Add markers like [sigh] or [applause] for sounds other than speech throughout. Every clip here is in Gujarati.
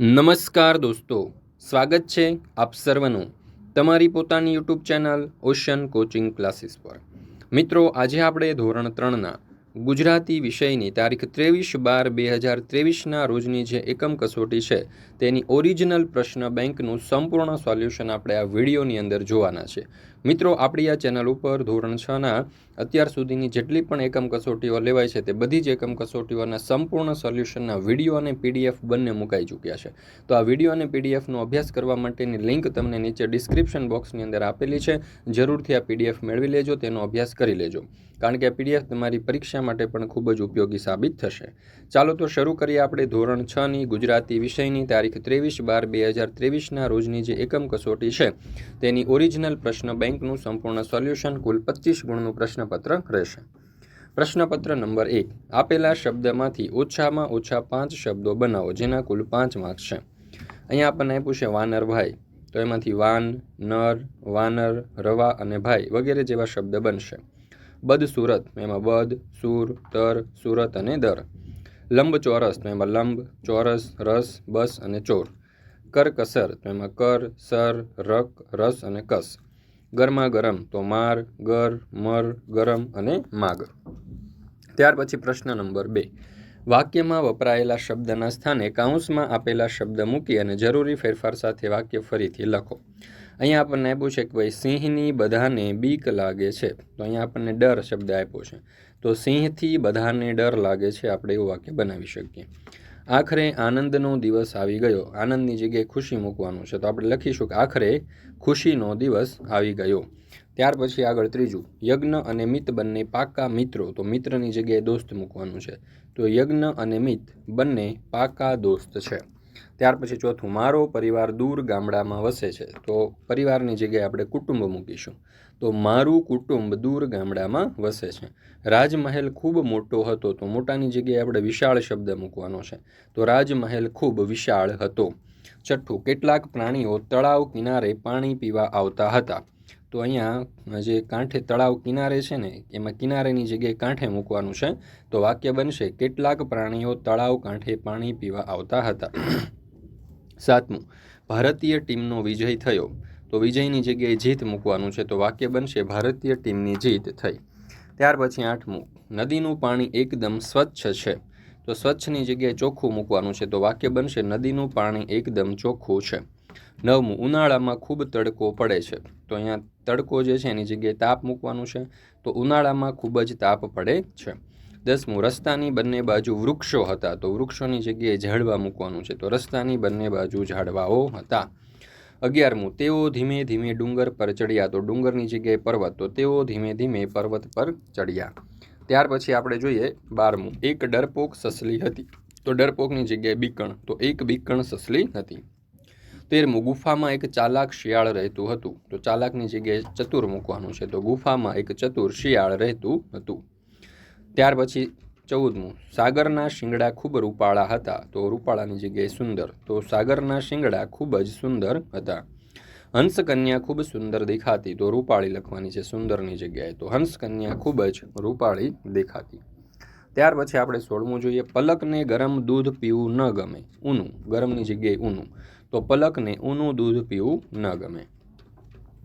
નમસ્કાર દોસ્તો, સ્વાગત છે આપ સર્વનું તમારી પોતાની YouTube channel Ocean Coaching Classes પર. મિત્રો, આજે આપણે ધોરણ ત્રણના ગુજરાતી વિષયની તારીખ ત્રેવીસ બાર બે હજાર ત્રેવીસના રોજની જે એકમ કસોટી છે, તેની ઓરિજિનલ પ્રશ્ન બેંકનું સંપૂર્ણ સોલ્યુશન આપણે આ વિડીયોની અંદર જોવાના છે. મિત્રો, આપણી આ ચેનલ ઉપર ધોરણ છના અત્યાર સુધીની જેટલી પણ એકમ કસોટીઓ લેવાય છે તે બધી જ એકમ કસોટીઓના સંપૂર્ણ સોલ્યુશનના વીડિયો અને પીડીએફ બંને મુકાઈ ચૂક્યા છે. તો આ વીડિયો અને પીડીએફનો અભ્યાસ કરવા માટેની લિંક તમને નીચે ડિસ્ક્રિપ્શન બોક્સની અંદર આપેલી છે. જરૂરથી આ પીડીએફ મેળવી લેજો, તેનો અભ્યાસ કરી લેજો. કારણ કે આ પીડીએફ તમારી પરીક્ષા માટે પણ ખૂબ જ ઉપયોગી સાબિત થશે. ચાલો તો શરૂ કરીએ આપણે ધોરણ છની ગુજરાતી વિષયની તારીખ ત્રેવીસ બાર બે હજાર ત્રેવીસના રોજની જે એકમ કસોટી છે, તેની ઓરિજિનલ પ્રશ્ન બેંકનું સંપૂર્ણ સોલ્યુશન કુલ પચીસ ગુણનું પ્રશ્નપત્ર રહેશે. પ્રશ્નપત્ર નંબર એક. આપેલા શબ્દમાંથી ઓછામાં ઓછા પાંચ શબ્દો બનાવો, જેના કુલ પાંચ માર્ક્સ છે. અહીંયા આપણને આપ્યું છે વાનર ભાઈ. તો એમાંથી વાન, નર, વાનર, રવા અને ભાઈ વગેરે જેવા શબ્દ બનશે. બદ સુરત. એમાં બદ, સુર, તર, સુરત અને દર. લંબ ચોરસ. તો એમાં લંબ, ચોરસ, રસ, બસ અને ચોર. કરકસર તો એમાં કર, સર, રક, રસ અને કસ. ગરમા ગરમ તો માર, ગર, મર, ગરમ અને માગ ત્યાર પછી પ્રશ્ન નંબર બે. વાક્યમાં વપરાયેલા શબ્દના સ્થાને કાઉન્સમાં આપેલા શબ્દ મૂકી અને જરૂરી ફેરફાર સાથે વાક્ય ફરીથી લખો. અહીંયા આપણને આપ્યું છે કે ભાઈ, સિંહની બધાને બીક લાગે છે. તો અહીંયા આપણને ડર શબ્દ આપ્યો છે. તો સિંહથી બધાને ડર લાગે છે. આપણે એવું વાક્ય બનાવી શકીએ. આખરે આનંદનો દિવસ આવી ગયો. આનંદની જગ્યાએ ખુશી મૂકવાનું છે. તો આપણે લખીશું કે આખરે ખુશીનો દિવસ આવી ગયો. ત્યાર પછી આગળ ત્રીજું. યજ્ઞ અને મિત બંને પાકા મિત્રો. તો મિત્રની જગ્યાએ દોસ્ત મૂકવાનું છે. તો યજ્ઞ અને મિત બંને પાકા દોસ્ત છે. ત્યાર પછી ચોથું. મારો પરિવાર દૂર ગામડામાં વસે છે. તો પરિવારની જગ્યાએ આપણે કુટુંબ મૂકીશું. તો મારું કુટુંબ દૂર ગામડામાં વસે છે. રાજમહેલ ખૂબ મોટો હતો તો મોટાની જગ્યાએ આપણે વિશાળ શબ્દ મૂકવાનો છે. તો રાજમહેલ ખૂબ વિશાળ હતો. છઠ્ઠું કેટલાક પ્રાણીઓ તળાવ કિનારે પાણી પીવા આવતા હતા. તો અહીંયા જે કાંઠે તળાવ કિનારે છે ને, એમાં કિનારેની જગ્યાએ કાંઠે મૂકવાનું છે. તો વાક્ય બનશે, કેટલાક પ્રાણીઓ તળાવ કાંઠે પાણી પીવા આવતા હતા. સાતમું, ભારતીય ટીમનો વિજય થયો. તો વિજયની જગ્યાએ જીત મૂકવાનું છે તો વાક્ય બનશે, ભારતીય ટીમની જીત થઈ. ત્યાર પછી આઠમું, નદીનું પાણી એકદમ સ્વચ્છ છે. તો સ્વચ્છની જગ્યાએ ચોખ્ખું મૂકવાનું છે તો વાક્ય બનશે, નદીનું પાણી એકદમ ચોખ્ખું છે. નવમું, ઉનાળામાં ખૂબ તડકો પડે છે. તો અહીંયા તડકો જે છે એની જગ્યાએ તાપ મૂકવાનું છે તો ઉનાળામાં ખૂબ જ તાપ પડે છે. દસમું, રસ્તાની બંને બાજુ વૃક્ષો હતા. તો વૃક્ષોની જગ્યાએ ઝાડવા મૂકવાનું છે તો રસ્તાની બંને બાજુ ઝાડવાઓ હતા. અગિયારમું, તેઓ ધીમે ધીમે ડુંગર પર ચડ્યા તો ડુંગરની જગ્યાએ પર્વત, તો તેઓ ધીમે ધીમે પર્વત પર ચડ્યા. ત્યાર પછી આપણે જોઈએ બારમું, એક ડરપોક સસલી હતી. તો ડરપોકની જગ્યાએ બીકણ, તો એક બીકણ સસલી હતી. તેરમું, ગુફામાં એક ચાલાક શિયાળ રહેતું હતું. તો ચાલાકની જગ્યાએ ચતુર મૂકવાનું છે, તો ગુફામાં એક ચતુર શિયાળ રહેતું હતું. ત્યાર પછી ચૌદમું. સાગરના શિંગડા ખૂબ રૂપાળા હતા, તો રૂપાળાની જગ્યાએ સુંદર. તો સાગરના શિંગડા ખૂબ જ સુંદર હતા. હંસકન્યા ખૂબ સુંદર દેખાતી, તો રૂપાળી લખવાની છે સુંદરની જગ્યાએ. તો હંસકન્યા ખૂબ જ રૂપાળી દેખાતી. ત્યાર પછી આપણે સોળમું જોઈએ. પલકને ગરમ દૂધ પીવું ન ગમે. ઊનું. ગરમની જગ્યાએ ઊનું. તો પલકને ઊનું દૂધ પીવું ન ગમે.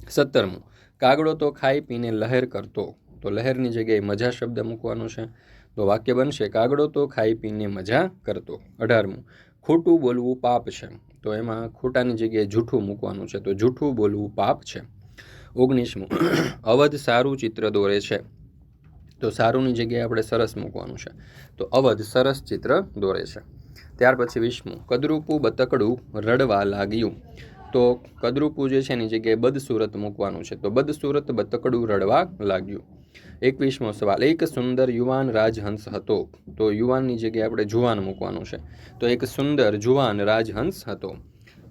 સત્તરમું. કાગડો તો ખાઈ પીને લહેર કરતો. તો લહેરની જગ્યાએ મજા શબ્દ મૂકવાનો છે. તો વાક્ય બનશે, કાગડો તો ખાઈ પીને મજા કરતો. અઢારમું, ખોટું બોલવું પાપ છે. તો એમાં ખોટાની જગ્યાએ જૂઠું મૂકવાનું છે, તો જૂઠું બોલવું પાપ છે. ઓગણીસમું, અવધ સારું ચિત્ર દોરે છે. તો સારુંની જગ્યાએ આપણે સરસ મૂકવાનું છે. તો અવધ સરસ ચિત્ર દોરે છે. ત્યાર પછી વીસમું, કદરૂપું બતકડું રડવા લાગ્યું. તો કદરૂપું જે છે એની જગ્યાએ બદસુરત મૂકવાનું છે. તો બદસુરત બતકડું રડવા લાગ્યું. એકવીસમો સવાલ એક સુંદર યુવાન રાજહંસ હતો. તો યુવાનની જગ્યાએ આપણે જુવાન મૂકવાનું છે. તો એક સુંદર જુવાન રાજહંસ હતો.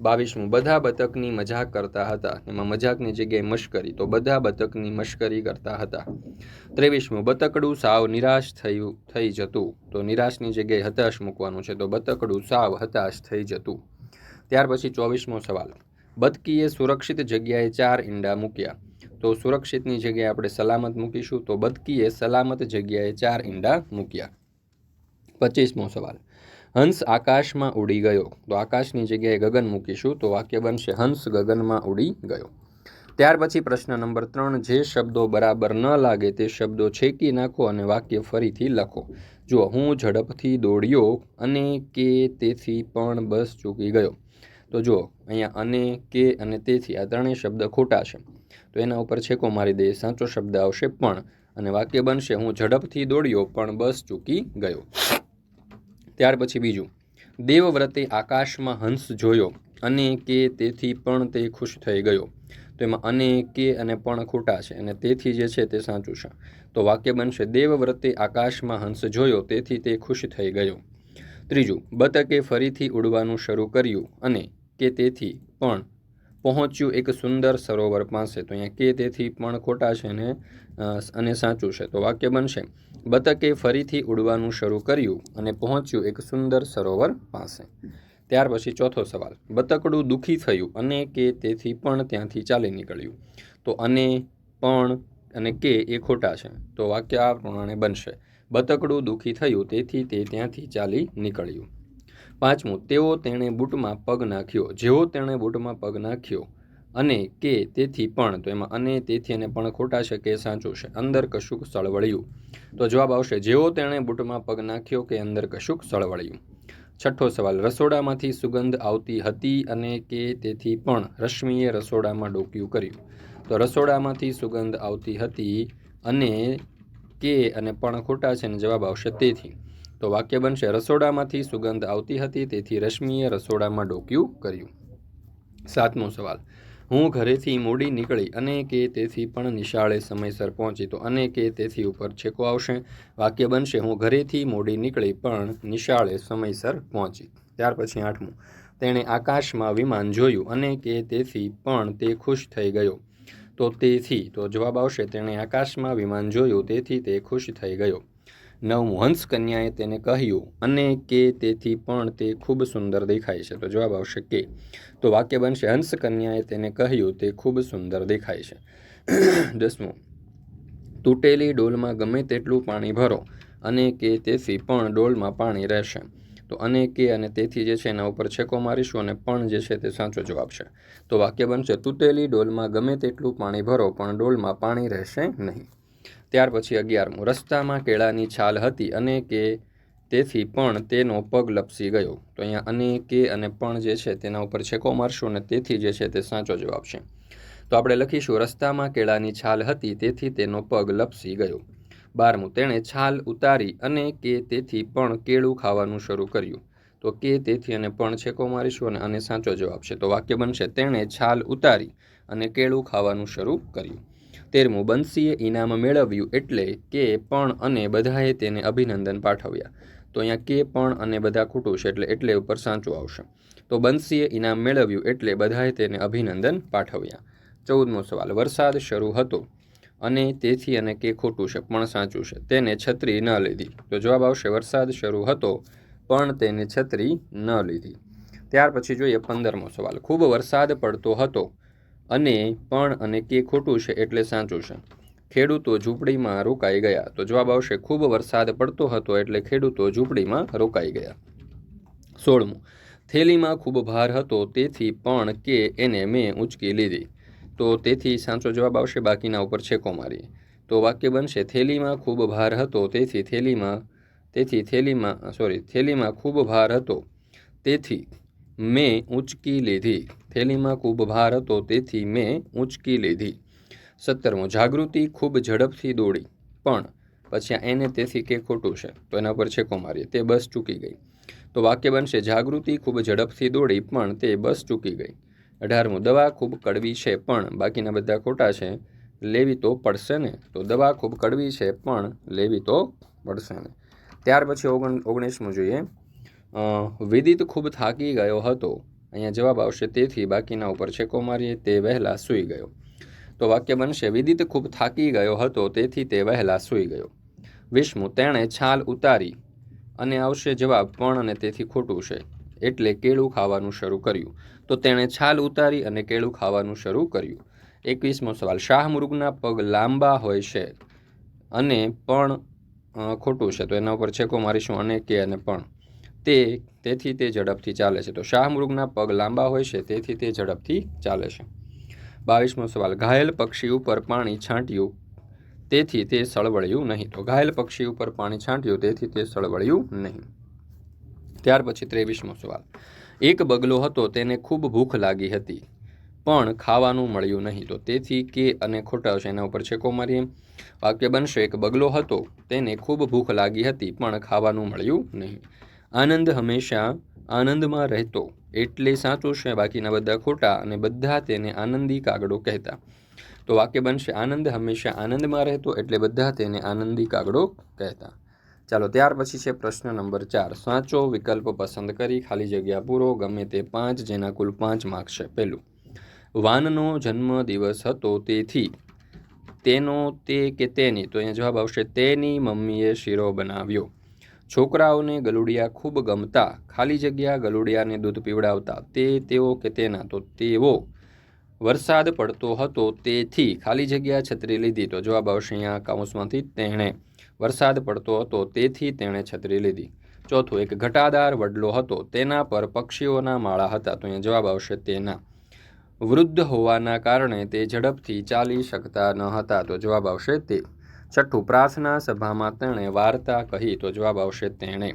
બાવીસમું, બધા બતકની મજાક કરતા હતા. એમાં મજાકની જગ્યાએ મશ્કરી. તો બધા બતકની મશ્કરી કરતા હતા. ત્રેવીસમું, બતકડું સાવ નિરાશ થયું, થઈ જતું. તો નિરાશની જગ્યાએ હતાશ મૂકવાનું છે. તો બતકડું સાવ હતાશ થઈ જતું. ત્યાર પછી ચોવીસમો સવાલ. બતકીએ સુરક્ષિત જગ્યાએ ચાર ઈંડા મૂક્યા. તો સુરક્ષિતની જગ્યાએ આપણે સલામત મૂકીશું તો બદકીએ સલામત જગ્યાએ ચાર ઈંડા મૂક્યા. પચીસમો સવાલ. હંસ આકાશમાં ઉડી ગયો. તો આકાશની જગ્યાએ ગગન મૂકીશું તો વાક્ય બનશે, હંસ ગગનમાં ઉડી ગયો. ત્યાર પછી પ્રશ્ન નંબર ત્રણ, જે શબ્દો બરાબર ન લાગે તે શબ્દો છેકી નાખો અને વાક્ય ફરીથી લખો. જુઓ, હું ઝડપથી દોડ્યો અને કે તેથી પણ બસ ચૂકી ગયો. તો જુઓ, અહીંયા અને, કે અને તેથી આ ત્રણેય શબ્દ ખોટા છે. તો એના ઉપર છેકો મારી દઈએ સાચો શબ્દ આવશે પણ, અને વાક્ય બનશે, હું ઝડપથી દોડ્યો, પણ બસ ચૂકી ગયો. ત્યાર પછી બીજું, દેવવ્રતે આકાશમાં હંસ જોયો, અને, કે, તેથી પણ તે ખુશ થઈ ગયો. તો એમાં અને, કે અને પણ ખોટા છે, અને તેથી જે છે તે સાચું છે. તો વાક્ય બનશે, દેવવ્રતે આકાશમાં હંસ જોયો, તેથી તે ખુશ થઈ ગયો. ત્રીજું, બતકે ફરીથી ઉડવાનું શરૂ કર્યું, અને કે તેથી પણ પહોંચ્યું એક સુંદર સરોવર પાસે. તો અહીંયા કે તેથી પણ ખોટા છે ને અને સાચું છે. તો વાક્ય બનશે, બતકે ફરીથી ઉડવાનું શરૂ કર્યું અને પહોંચ્યું એક સુંદર સરોવર પાસે. ત્યાર પછી ચોથો સવાલ, બતકડું દુઃખી થયું અને કે તેથી પણ ત્યાંથી ચાલી નીકળ્યું? તો અને પણ અને કે એ ખોટા છે. તો વાક્ય આ પ્રમાણે બનશે, બતકડું દુઃખી થયું તેથી તે ત્યાંથી ચાલી નીકળ્યું. પાંચમું, તેઓ તેણે બૂટમાં પગ નાખ્યો. જેવો તેણે બૂટમાં પગ નાખ્યો અને કે તેથી પણ, તો એમાં અને, તેથી અને પણ ખોટા છે કે સાચું છે, અંદર કશુંક સળવળ્યું. તો જવાબ આવશે જેવો તેણે બૂટમાં પગ નાખ્યો કે અંદર કશુંક સળવળ્યું. છઠ્ઠો સવાલ, રસોડામાંથી સુગંધ આવતી હતી અને કે તેથી પણ, રશ્મિએ રસોડામાં ડોક્યું કર્યું. તો રસોડામાંથી સુગંધ આવતી હતી અને કે અને પણ ખોટા છે અને જવાબ આવશે તેથી. તો વાક્ય બનશે, રસોડામાંથી સુગંધ આવતી હતી, તેથી રશ્મિએ રસોડામાં ડોક્યું કર્યું. સાતમો સવાલ. હું ઘરેથી મોડી નીકળી અને કે તેથી પણ નિશાળે સમયસર પહોંચી, તો અને કે તેથી ઉપર છેકો આવશે. વાક્ય બનશે, હું ઘરેથી મોડી નીકળી પણ નિશાળે સમયસર પહોંચી. ત્યાર પછી આઠમું. તેણે આકાશમાં વિમાન જોયું અને કે તેથી પણ તે ખુશ થઈ ગયો. તો તેથી, તો જવાબ આવશે, તેણે આકાશમાં વિમાન જોયું, તેથી તે ખુશ થઈ ગયો. નવમું હંસ કન્યાએ તેને કહ્યું, અને કે તેથી પણ તે ખૂબ સુંદર દેખાય છે. તો જવાબ આવશે કે, તો વાક્ય બનશે હંસ કન્યાએ તેને કહ્યું, તે ખૂબ સુંદર દેખાય છે. [clears throat] દસમું, તૂટેલી ડોલમાં ગમે તેટલું પાણી ભરો, અને કે તેથી પણ ડોલમાં પાણી રહેશે. તો અને કે અને તેથી જે છે એના ઉપર છેકો મારીશું અને પણ જે છે તે સાચો જવાબ છે. તો વાક્ય બનશે, તૂટેલી ડોલમાં ગમે તેટલું પાણી ભરો, પણ ડોલમાં પાણી રહેશે નહીં. ત્યાર પછી અગિયારમું. રસ્તામાં કેળાની છાલ હતી અને કે તેથી પણ તેનો પગ લપસી ગયો. તો અહીંયા અને કે અને પણ જે છે તેના ઉપર છેકો મારશું અને તેથી જે છે તે સાચો જવાબ છે. તો આપણે લખીશું, રસ્તામાં કેળાની છાલ હતી, તેથી તેનો પગ લપસી ગયો. બારમું, તેણે છાલ ઉતારી અને કે તેથી પણ કેળું ખાવાનું શરૂ કર્યું. તો કે, તેથી અને પણ છેકો મારીશું અને અને સાચો જવાબ છે. તો વાક્ય બનશે, તેણે છાલ ઉતારી અને કેળું ખાવાનું શરૂ કર્યું. તેરમું બંસીએ ઇનામ મેળવ્યું એટલે કે પણ અને બધાએ તેને અભિનંદન પાઠવ્યા. તો અહીંયા કે પણ અને બધા ખોટું છે એટલે એટલે ઉપર સાચું આવશે. તો બંસીએ ઇનામ મેળવ્યું એટલે બધાએ તેને અભિનંદન પાઠવ્યા. ચૌદમો સવાલ, વરસાદ શરૂ હતો અને તેથી અને કે ખોટું છે, પણ સાચું છે. તેને છત્રી ન લીધી. તો જવાબ આવશે, વરસાદ શરૂ હતો, પણ તેને છત્રી ન લીધી. ત્યાર પછી જોઈએ પંદરમો સવાલ, ખૂબ વરસાદ પડતો હતો અને પણ અને કે ખોટું છે એટલે સાચું છે. ખેડૂતો ઝૂંપડીમાં રોકાઈ ગયા તો જવાબ આવશે, ખૂબ વરસાદ પડતો હતો એટલે ખેડૂતો ઝૂંપડીમાં રોકાઈ ગયા. સોળમું, થેલીમાં ખૂબ ભાર હતો તેથી પણ કે એને મેં ઊંચકી લીધી. તો તેથી સાચો જવાબ આવશે, બાકીના ઉપર છેકો મારી તો વાક્ય બનશે, થેલીમાં ખૂબ ભાર હતો તેથી થેલીમાં તેથી થેલીમાં સોરી થેલીમાં ખૂબ ભાર હતો તેથી મેં ઊંચકી લીધી. થેલીમાં ખૂબ ભાર હતો, તેથી મેં ઊંચકી લીધી. સત્તરમો, જાગૃતિ ખૂબ ઝડપથી દોડી, પણ પછી એને તેથી કે ખોટું છે, તો એના પર છેકો મારીએ, તે બસ ચૂકી ગઈ. તો વાક્ય બનશે, જાગૃતિ ખૂબ ઝડપથી દોડી, પણ તે બસ ચૂકી ગઈ. અઢારમું, દવા ખૂબ કડવી છે, પણ બાકીના બધા ખોટા છે, લેવી તો પડશે ને? તો દવા ખૂબ કડવી છે, પણ લેવી તો પડશે ને? ત્યાર પછી ઓગણ, ઓગણીસમું જોઈએ. વિદિત ખૂબ થાકી ગયો હતો. અહીંયા જવાબ આવશે તેથી બાકીના ઉપર છેકો મારીએ, તે વહેલા સૂઈ ગયો. તો વાક્ય બનશે, વિદિત ખૂબ થાકી ગયો હતો, તેથી તે વહેલા સૂઈ ગયો. વિષ્ણુ તેણે છાલ ઉતારી અને આવશે જવાબ પણ અને તેથી ખોટું છે. એટલે કેળું ખાવાનું શરૂ કર્યું. તો તેણે છાલ ઉતારી અને કેળું ખાવાનું શરૂ કર્યું. એકવીસમો સવાલ શાહમૃગના પગ લાંબા હોય છે અને પણ ખોટું છે. તો એના ઉપર છેકો મારીશું, અને કે અને પણ. તે, તેથી તે ઝડપથી ચાલે છે. તો શાહમૃગના પગ લાંબા હોય છે, તેથી તે ઝડપથી ચાલે છે. બાવીસમો સવાલ, ઘાયલ પક્ષી ઉપર પાણી છાંટ્યું, તેથી તે સળવળ્યું નહીં. તો ઘાયલ પક્ષી ઉપર પાણી છાંટ્યું, તેથી તે સળવળ્યું નહીં. ત્યાર પછી ત્રેવીસમો સવાલ, એક બગલો હતો, તેને ખૂબ ભૂખ લાગી હતી, પણ ખાવાનું મળ્યું નહીં. તો તેથી કે અને ખોટા છે, એના ઉપર છેકો મારીએ. વાક્ય બનશે, એક બગલો હતો, તેને ખૂબ ભૂખ લાગી હતી, પણ ખાવાનું મળ્યું નહીં. આનંદ હંમેશા આનંદમાં રહેતો, એટલે સાચું છે બાકીના બધા ખોટા અને બધા તેને આનંદી કાગડો કહેતા. તો વાક્ય બનશે, આનંદ હંમેશા આનંદમાં રહેતો, એટલે બધા તેને આનંદી કાગડો કહેતા. ચાલો, ત્યાર પછી છે પ્રશ્ન નંબર ચાર. સાચો વિકલ્પ પસંદ કરી, ખાલી જગ્યા પૂરો, ગમે તે પાંચ, જેના કુલ પાંચ માર્ક્સ છે. પહેલું, વાનનો જન્મ દિવસ હતો તેથી, તેનો તે કે તેની. તો અહીંયા જવાબ આવશે, તેની મમ્મીએ શીરો બનાવ્યો. છોકરાઓને ગલુડિયા ખૂબ ગમતા, ખાલી જગ્યા ગલુડિયાને દૂધ પીવડાવતા, તે તેઓ કે તેના તો તેઓ. વરસાદ પડતો હતો તેથી ખાલી જગ્યા છત્રી લીધી, તો જવાબ આવશે અહીંયા કાઉન્સમાંથી તેણે. વરસાદ પડતો હતો તેથી તેણે છત્રી લીધી. ચોથું, એક ઘટાદાર વડલો હતો, તેના પર પક્ષીઓના માળા હતા, તો અહીંયા જવાબ આવશે તેના. વૃદ્ધ હોવાના કારણે તે ઝડપથી ચાલી શકતા ન હતા, તો જવાબ આવશે તે. છઠ્ઠું પ્રાર્થના સભામાં તેણે વાર્તા કહી તો જવાબ આવશે તેણે.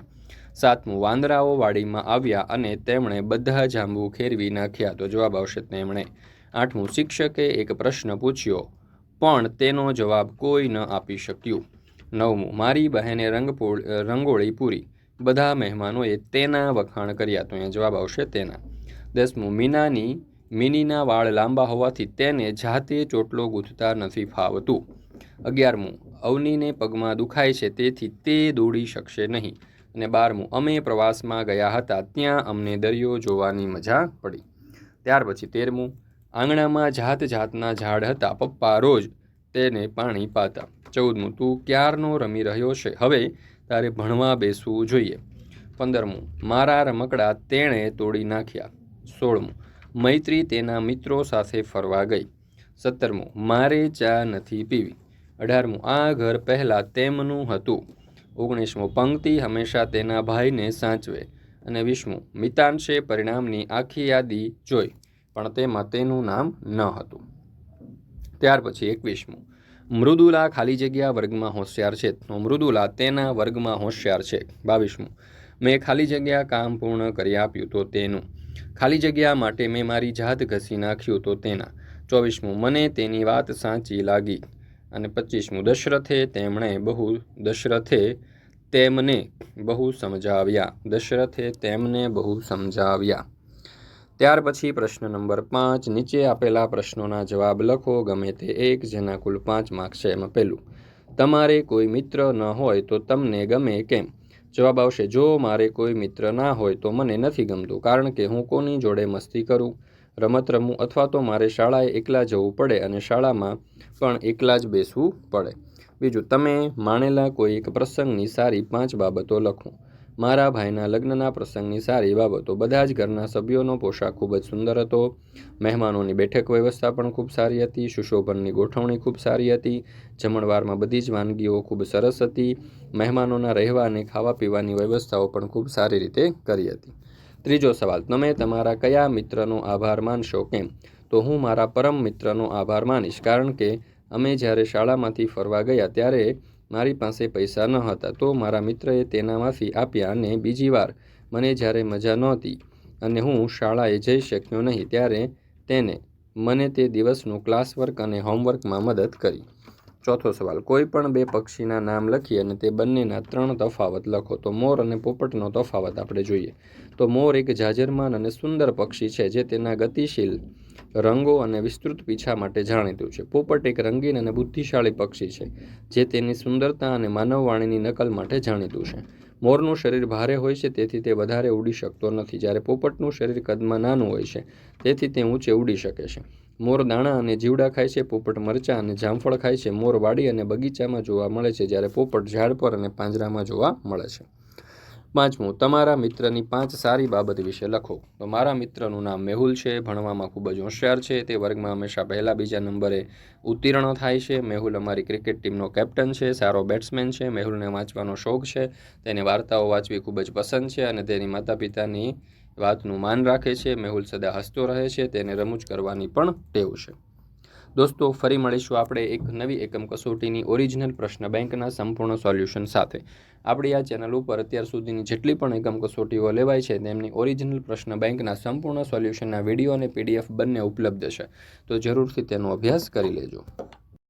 સાતમું, વાંદરાઓ વાડીમાં આવ્યા અને તેમણે બધા જાંબુ ખેરવી નાખ્યા તો જવાબ આવશે તેમણે. આઠમું, શિક્ષકે એક પ્રશ્ન પૂછ્યો, પણ તેનો જવાબ કોઈ ન આપી શક્યું. નવમું, મારી બહેને રંગપો રંગોળી પૂરી. બધા મહેમાનોએ તેના વખાણ કર્યા તો અહીંયા જવાબ આવશે તેના. દસમું, મીનાની, મિનીના વાળ લાંબા હોવાથી તેને જાતે ચોટલો ગૂંથતા નથી ફાવતું. અગિયારમું, અવનીને પગમાં દુખાય છે તેથી તે દોડી શકશે નહીં. અને બારમું, અમે પ્રવાસમાં ગયા હતા ત્યાં અમને દરિયો જોવાની મજા પડી. ત્યાર પછી તેરમું, આંગણામાં જાત જાતના ઝાડ હતા, પપ્પા રોજ તેને પાણી પાતા. ચૌદમું, તું ક્યારનો રમી રહ્યો છે? હવે તારે ભણવા બેસવું જોઈએ. પંદરમું, મારા રમકડા તેણે તોડી નાખ્યા. સોળમું, મૈત્રી તેના મિત્રો સાથે ફરવા ગઈ. સત્તરમું, મારે ચા નથી પીવી. અઢારમું, આ ઘર પહેલાં તેમનું હતું. ઓગણીસમું, પંક્તિ હંમેશા તેના ભાઈને સાચવે અને વીસમું, મિતાંશે પરિણામની આખી યાદી જોઈ, પણ તેમાં તેનું નામ ન હતું. ત્યાર પછી એકવીસમું, મૃદુલા ખાલી જગ્યા વર્ગમાં હોશિયાર છે. તો મૃદુલા તેના વર્ગમાં હોશિયાર છે. બાવીસમું, મેં ખાલી જગ્યા કામ પૂર્ણ કરી આપ્યું તો તેનું. ખાલી જગ્યા માટે મેં મારી જાત ઘસી નાખ્યું તો તેના. ચોવીસમું, મને તેની વાત સાચી લાગી. અને પચીસમું દશરથે તેમણે બહુ દશરથે તેમને બહુ સમજાવ્યા. દશરથે તેમને બહુ સમજાવ્યા. ત્યાર પછી પ્રશ્ન નંબર પાંચ, નીચે આપેલા પ્રશ્નોના જવાબ લખો, ગમે તે એક, જેના કુલ પાંચ માર્ક્સ છે એમાં પહેલું. તમારે કોઈ મિત્ર ન હોય તો તમને ગમે કેમ? જવાબ આવશે, જો મારે કોઈ મિત્ર ના હોય તો મને નથી ગમતું, કારણ કે હું કોની જોડે મસ્તી કરું? રમત રમું અથવા તો મારે શાળાએ એકલા જવું પડે અને શાળામાં પણ એકલા જ બેસવું પડે. બીજું, તમે માણેલા કોઈ એક પ્રસંગની સારી પાંચ બાબતો લખો. મારા ભાઈના લગ્નના પ્રસંગની સારી બાબતો. બધા જ ઘરના સભ્યોનો પોશાક ખૂબ જ સુંદર હતો. મહેમાનોની બેઠક વ્યવસ્થા પણ ખૂબ સારી હતી. સુશોભનની ગોઠવણી ખૂબ સારી હતી. જમણવારમાં બધી જ વાનગીઓ ખૂબ સરસ હતી. મહેમાનોના રહેવા અને ખાવા પીવાની વ્યવસ્થાઓ પણ ખૂબ સારી રીતે કરી હતી. ત્રીજો સવાલ, તમે તમારા કયા મિત્રનો આભાર માનશો કેમ? તો હું મારા પરમ મિત્રનો આભાર માનીશ, કારણ કે અમે જ્યારે શાળામાંથી ફરવા ગયા ત્યારે મારી પાસે પૈસા ન હતા, તો મારા મિત્રએ તેનામાંથી આપ્યા અને બીજી વાર મને જ્યારે મજા નહોતી અને હું શાળાએ જઈ શક્યો નહીં, ત્યારે તેને મને તે દિવસનું ક્લાસવર્ક અને હોમવર્કમાં મદદ કરી. ચોથો સવાલ, કોઈ પણ બે પક્ષીના નામ લખી અને તે બંનેના ત્રણ તફાવત લખો, તો મોર અને પોપટનો તફાવત આપણે જોઈએ. તો મોર એક જાજરમાન અને સુંદર પક્ષી છે, જે તેના ગતિશીલ રંગો અને વિસ્તૃત પીછા માટે જાણીતું છે. પોપટ એક રંગીન અને બુદ્ધિશાળી પક્ષી છે, જે તેની સુંદરતા અને માનવવાણીની નકલ માટે જાણીતું છે. મોરનું શરીર ભારે હોય છે, તેથી તે વધારે ઉડી શકતો નથી. જ્યારે પોપટનું શરીર કદમાં નાનું હોય છે, તેથી તે ઊંચે ઉડી શકે છે. મોર દાણા અને જીવડા ખાય છે, પોપટ મરચાં અને જામફળ ખાય છે, મોર વાડી અને બગીચામાં જોવા મળે છે, જ્યારે પોપટ ઝાડ પર અને પાંજરામાં જોવા મળે છે. પાંચમું, તમારા મિત્રની પાંચ સારી બાબત વિશે લખો. તો મારા મિત્રનું નામ મેહુલ છે, ભણવામાં ખૂબ જ હોશિયાર છે, તે વર્ગમાં હંમેશા પહેલા બીજા નંબરે ઉત્તીર્ણ થાય છે. મેહુલ અમારી ક્રિકેટ ટીમનો કેપ્ટન છે, સારો બેટ્સમેન છે, મેહુલને વાંચવાનો શોખ છે, તેને વાર્તાઓ વાંચવી ખૂબ જ પસંદ છે અને તેની માતા પિતાની વાતનું માન રાખે છે, મેહુલ સદા હસતો રહે છે, તેને રમૂજ કરવાની પણ ટેવ છે. દોસ્તો, ફરી મળીશું આપણે એક નવી એકમ કસોટીની ઓરિજિનલ પ્રશ્ન બેંકના સંપૂર્ણ સોલ્યુશન સાથે. આપણી આ ચેનલ ઉપર અત્યાર સુધીની જેટલી પણ એકમ કસોટીઓ લેવાય છે, તેમની ઓરિજિનલ પ્રશ્ન બેંકના સંપૂર્ણ સોલ્યુશનના વીડિયો અને પીડીએફ બંને ઉપલબ્ધ છે. તો જરૂરથી તેનો અભ્યાસ કરી લેજો.